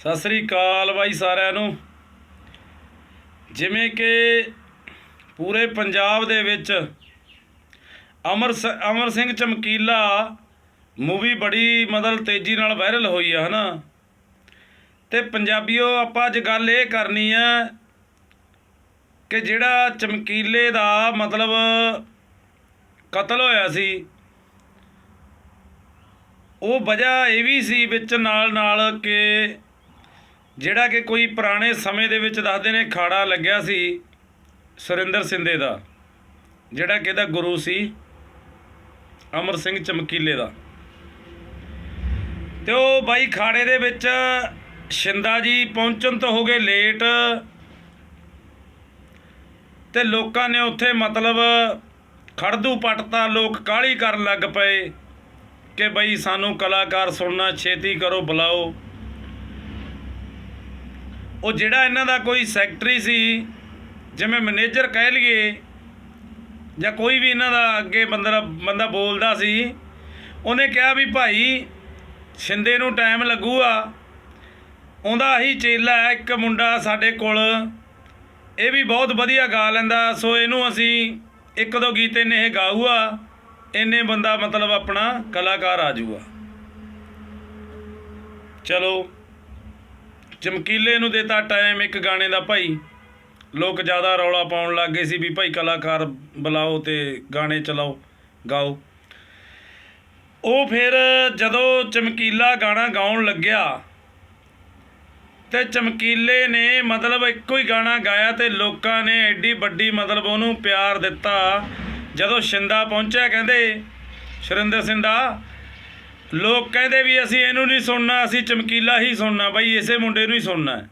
ਸਤਿ ਸ੍ਰੀ ਅਕਾਲ ਬਾਈ ਸਾਰਿਆਂ ਨੂੰ। ਜਿਵੇਂ ਕਿ ਪੂਰੇ ਪੰਜਾਬ ਦੇ ਵਿੱਚ ਅਮਰ ਅਮਰ ਸਿੰਘ ਚਮਕੀਲਾ ਮੂਵੀ ਬੜੀ ਮਤਲਬ ਤੇਜ਼ੀ ਨਾਲ ਵਾਇਰਲ ਹੋਈ ਆ, ਹਨਾ? ਤੇ ਪੰਜਾਬੀਓ, ਆਪਾਂ ਅੱਜ ਗੱਲ ਇਹ ਕਰਨੀ ਆ ਕਿ ਜਿਹੜਾ ਚਮਕੀਲੇ ਦਾ ਮਤਲਬ ਕਤਲ ਹੋਇਆ ਸੀ, ਉਹ ਵਜ੍ਹਾ ਇਹ ਵੀ ਸੀ ਵਿੱਚ ਨਾਲ ਨਾਲ ਕਿ ਜਿਹੜਾ ਕਿ ਕੋਈ ਪੁਰਾਣੇ ਸਮੇਂ ਦੇ ਵਿੱਚ ਦੱਸਦੇ ਨੇ ਖਾੜਾ ਲੱਗਿਆ ਸੀ ਸੁਰਿੰਦਰ ਸਿੰਦੇ ਦਾ, ਜਿਹੜਾ ਕਿ ਇਹਦਾ ਗੁਰੂ ਸੀ ਅਮਰ ਸਿੰਘ ਚਮਕੀਲੇ ਦਾ। ਤੇ ਉਹ ਬਾਈ ਖਾੜੇ ਦੇ ਵਿੱਚ ਸ਼ਿੰਦਾ ਜੀ ਪਹੁੰਚਣ ਤੋਂ ਹੋ ਗਏ ਲੇਟ ਤੇ ਲੋਕਾਂ ਨੇ ਉੱਥੇ ਮਤਲਬ ਖੜਦੂ ਪਟਤਾ ਲੋਕ ਕਾਲੀ ਕਰਨ ਲੱਗ ਪਏ ਕਿ ਬਈ ਸਾਨੂੰ ਕਲਾਕਾਰ ਸੁਣਨਾ, ਛੇਤੀ ਕਰੋ, ਬੁਲਾਓ। ਉਹ ਜਿਹੜਾ ਇਹਨਾਂ ਦਾ ਕੋਈ ਸੈਕਟਰੀ ਸੀ, ਜਿਵੇਂ ਮੈਨੇਜਰ ਕਹਿ ਲਈਏ, ਜਾਂ ਕੋਈ ਵੀ ਇਹਨਾਂ ਦਾ ਅੱਗੇ ਬੰਦਾ ਬੰਦਾ ਬੋਲਦਾ ਸੀ, ਉਹਨੇ ਕਿਹਾ ਵੀ ਭਾਈ ਛਿੰਦੇ ਨੂੰ ਟਾਈਮ ਲੱਗੂਗਾ। ਉਹਦਾ ਹੀ ਚੇਲਾ ਹੈ, ਇੱਕ ਮੁੰਡਾ ਸਾਡੇ ਕੋਲ, ਇਹ ਵੀ ਬਹੁਤ ਵਧੀਆ ਗਾ ਲੈਂਦਾ। ਸੋ ਇਹਨੂੰ ਅਸੀਂ ਇੱਕ ਦੋ ਗੀਤ ਇਹਨੇ ਇਹ ਗਾਊਗਾ ਇੰਨੇ ਬੰਦਾ ਮਤਲਬ ਆਪਣਾ ਕਲਾਕਾਰ ਆ ਜਾਊਗਾ। ਚਲੋ। ਚਮਕੀਲੇ ਨੂੰ ਦਿੱਤਾ ਟਾਈਮ ਇੱਕ ਗਾਣੇ ਦਾ ਭਾਈ। ਲੋਕ ਜ਼ਿਆਦਾ ਰੌਲਾ ਪਾਉਣ ਲੱਗ ਗਏ ਸੀ ਵੀ ਭਾਈ ਕਲਾਕਾਰ ਬੁਲਾਓ ਤੇ ਗਾਣੇ ਚਲਾਓ, ਗਾਓ। ਉਹ ਫਿਰ ਜਦੋਂ ਚਮਕੀਲਾ ਗਾਣਾ ਗਾਉਣ ਲੱਗਿਆ, ਤੇ ਚਮਕੀਲੇ ਨੇ ਮਤਲਬ ਇੱਕੋ ਹੀ ਗਾਣਾ ਗਾਇਆ ਤੇ ਲੋਕਾਂ ਨੇ ਐਡੀ ਵੱਡੀ ਮਤਲਬ ਉਹਨੂੰ ਪਿਆਰ ਦਿੱਤਾ। ਜਦੋਂ ਸ਼ਿੰਦਾ ਪਹੁੰਚਿਆ ਕਹਿੰਦੇ, ਸ਼ਰਿੰਦਰ ਸਿੰਦਾ ਲੋਕ ਕਹਿੰਦੇ ਵੀ ਅਸੀਂ ਇਹਨੂੰ ਨਹੀਂ ਸੁਣਨਾ, ਅਸੀਂ ਚਮਕੀਲਾ ਹੀ ਸੁਣਨਾ, ਬਈ ਇਸੇ ਮੁੰਡੇ ਨੂੰ ਹੀ ਸੁਣਨਾ ਹੈ।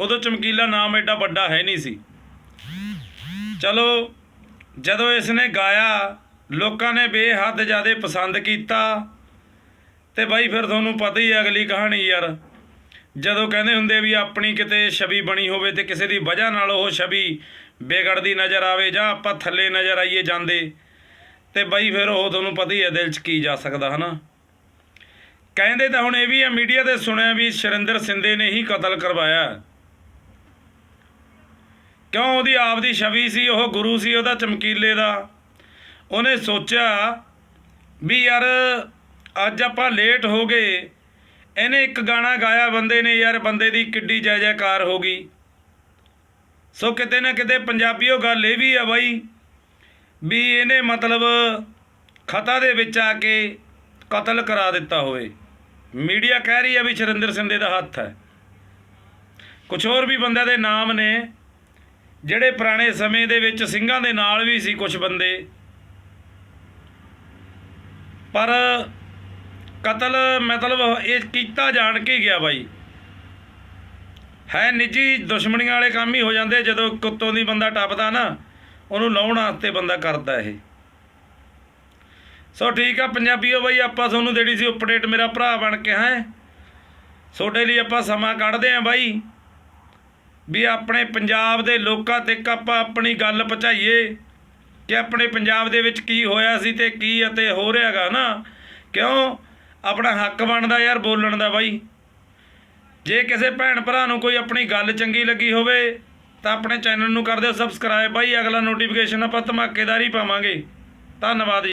ਉਦੋਂ ਚਮਕੀਲਾ ਨਾਮ ਐਡਾ ਵੱਡਾ ਹੈ ਨਹੀਂ ਸੀ। ਚਲੋ, ਜਦੋਂ ਇਸ ਨੇ ਗਾਇਆ, ਲੋਕਾਂ ਨੇ ਬੇਹੱਦ ਜ਼ਿਆਦਾ ਪਸੰਦ ਕੀਤਾ, ਤੇ ਬਾਈ ਫਿਰ ਤੁਹਾਨੂੰ ਪਤਾ ਹੀ ਹੈ ਅਗਲੀ ਕਹਾਣੀ ਯਾਰ। ਜਦੋਂ ਕਹਿੰਦੇ ਹੁੰਦੇ ਵੀ ਆਪਣੀ ਕਿਤੇ ਛਵੀ ਬਣੀ ਹੋਵੇ ਤੇ ਕਿਸੇ ਦੀ ਵਜ੍ਹਾ ਨਾਲ ਉਹ ਛਵੀ ਵਿਗੜਦੀ ਨਜ਼ਰ ਆਵੇ ਜਾਂ ਆਪਾਂ ਥੱਲੇ ਨਜ਼ਰ ਆਈਏ ਜਾਂਦੇ, ਤੇ ਬਾਈ ਫਿਰ ਉਹ ਤੁਹਾਨੂੰ ਪਤਾ ਹੀ ਹੈ ਦਿਲ 'ਚ ਕੀ ਜਾ ਸਕਦਾ, ਹਨਾ? ਕਹਿੰਦੇ ਤਾਂ ਹੁਣ ਇਹ ਵੀ ਹੈ ਮੀਡੀਆ ਤੇ ਸੁਣਿਆ ਵੀ ਸ਼ਰਿੰਦਰ ਸਿੰਦੇ ਨੇ ਹੀ ਕਤਲ ਕਰਵਾਇਆ। ਕਿਉਂ ਉਹਦੀ ਆਪਦੀ ਛਵੀ ਸੀ, ਉਹ ਗੁਰੂ ਸੀ, ਉਹਦਾ ਚਮਕੀਲੇ ਦਾ। ਉਹਨੇ ਸੋਚਿਆ ਵੀ ਯਾਰ ਅੱਜ ਆਪਾਂ ਲੇਟ ਹੋ ਗਏ, ਇਹਨੇ ਇੱਕ ਗਾਣਾ ਗਾਇਆ ਬੰਦੇ ਨੇ ਯਾਰ, ਬੰਦੇ ਦੀ ਕਿੱਡੀ ਜੈ ਜੈਕਾਰ ਹੋ ਗਈ। ਸੋ ਕਿਤੇ ਨਾ ਕਿਤੇ ਪੰਜਾਬੀਓ ਗੱਲ ਇਹ ਵੀ ਆ ਬਾਈ, ਵੀ ਇਹਨੇ ਮਤਲਬ ਖਤਾ ਦੇ ਵਿੱਚ ਆ ਕੇ ਕਤਲ ਕਰਾ ਦਿੱਤਾ ਹੋਵੇ। ਮੀਡੀਆ ਕਹਿ ਰਹੀ ਹੈ ਵੀ ਸ਼ਰਿੰਦਰ ਸਿੰਦੇ ਦਾ ਹੱਥ ਹੈ। ਕੁਝ ਹੋਰ ਵੀ ਬੰਦਿਆਂ ਦੇ ਨਾਮ ਨੇ, ਜਿਹੜੇ ਪੁਰਾਣੇ ਸਮੇਂ ਦੇ ਵਿੱਚ ਸਿੰਘਾਂ ਦੇ ਨਾਲ ਵੀ ਸੀ ਕੁਝ ਬੰਦੇ। ਪਰ ਕਤਲ ਮਤਲਬ ਇਹ ਕੀਤਾ ਜਾਣ ਕੇ ਗਿਆ ਬਾਈ। ਹੈ ਨਿੱਜੀ ਦੁਸ਼ਮਣੀਆਂ ਵਾਲੇ ਕੰਮ ਹੀ ਹੋ ਜਾਂਦੇ ਜਦੋਂ ਕੁੱਤੋਂ ਦੀ ਬੰਦਾ ਟੱਪਦਾ ਨਾ, ਉਹਨੂੰ ਲਾਉਣ ਵਾਸਤੇ ਬੰਦਾ ਕਰਦਾ ਇਹ। ਸੋ ਠੀਕ ਆ, ਪੰਜਾਬੀਓ ਬਾਈ, ਆਪਾਂ ਤੁਹਾਨੂੰ ਦੇਣੀ ਸੀ ਅਪਡੇਟ ਮੇਰਾ ਭਰਾ ਬਣ ਕੇ, ਹੈ? ਤੁਹਾਡੇ ਲਈ ਆਪਾਂ ਸਮਾਂ ਕੱਢਦੇ ਆਂ ਬਾਈ, ਵੀ ਆਪਣੇ ਪੰਜਾਬ ਦੇ ਲੋਕਾਂ ਤੱਕ ਆਪਾਂ ਆਪਣੀ ਗੱਲ ਪਹੁੰਚਾਈਏ ਕਿ ਆਪਣੇ ਪੰਜਾਬ ਦੇ ਵਿੱਚ ਕੀ ਹੋਇਆ ਸੀ ਤੇ ਕੀ ਅਤੇ ਹੋ ਰਿਹਾਗਾ, ਨਾ? ਕਿਉਂ? ਆਪਣਾ ਹੱਕ ਬਣਦਾ ਯਾਰ ਬੋਲਣ ਦਾ ਬਾਈ। ਜੇ ਕਿਸੇ ਭੈਣ ਭਰਾ ਨੂੰ ਕੋਈ ਆਪਣੀ ਗੱਲ ਚੰਗੀ ਲੱਗੀ ਹੋਵੇ, ਤਾਂ ਆਪਣੇ ਚੈਨਲ ਨੂੰ ਕਰ ਦਿਓ ਸਬਸਕ੍ਰਾਈਬ ਬਾਈ, ਅਗਲਾ ਨੋਟੀਫਿਕੇਸ਼ਨ ਆਪਾਂ ਧਮਾਕੇਦਾਰ ਹੀ ਪਾਵਾਂਗੇ। ਧੰਨਵਾਦ ਜੀ।